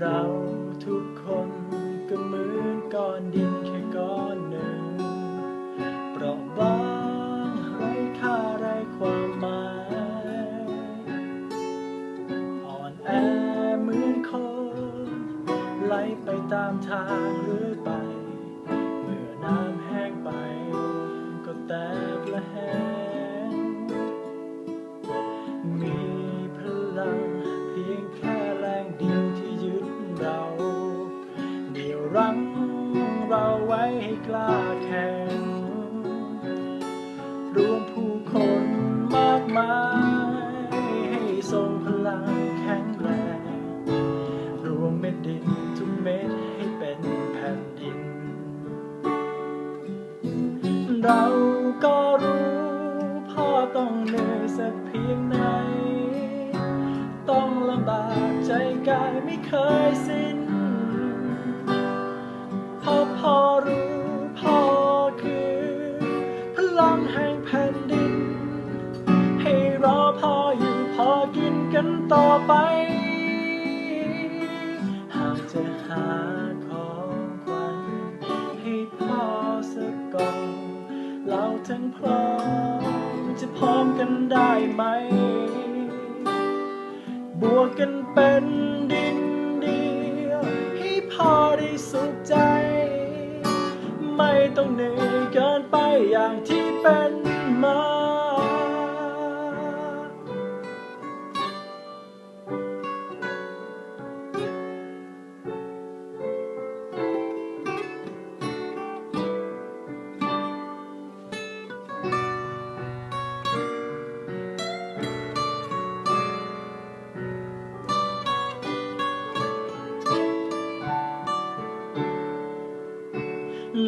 เราทุกคนก็เหมือนก้อนดินแค่ก้อนหนึ่งเปราะบางไร้ค่าไร้ความหมายอ่อนแอเหมือนคนไหลไปตามทางหรือไป กล้าแข่งรวมผู้คนมากมาย ให้ทรงพลังแข็งแรง รวมเม็ดดินทุกเม็ดให้เป็นแผ่นดิน เราก็รู้พ่อต้องเหนื่อยสักเพียงไหน ต้องลำบากใจกายไม่เคยสิ้น กินกันต่อไป หากจะหาของขวัญให้พ่อสักกล่องเราทั้งพร้อมจะพร้อมกันได้ไหม บวกกันเป็นดินเดียวให้พ่อได้สุขใจ ไม่ต้องเหนื่อยเกินไปอย่างที่เป็นมา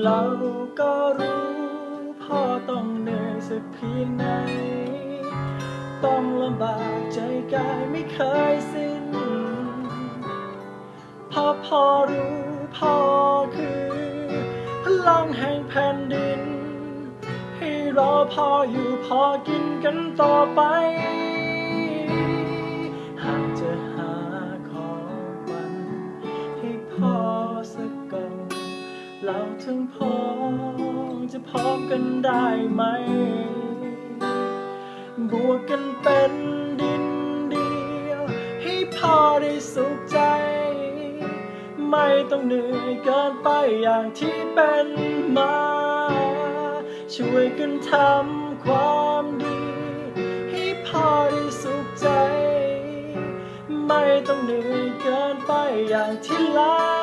เราก็รู้พ่อต้องเหนื่อยสักเพียงไหน ต้องลำบากใจกายไม่เคยสิ้นพราะพ่อรู้พ่อคือพลังแห่งแผ่นดิน ให้รอพ่ออยู่พอกินกันต่อไป เราทั้งพอจะพร้อกันได้ไหม บวกกันเป็นดินเดียว ให้พ่อได้สุขใจ ไม่ต้องเหนื่อยเกินไปอย่างที่เป็นมา ช่วยกันทำความดี ให้พ่อได้สุขใจ ไม่ต้องเหนื่อยเกินไปอย่างที่หลาย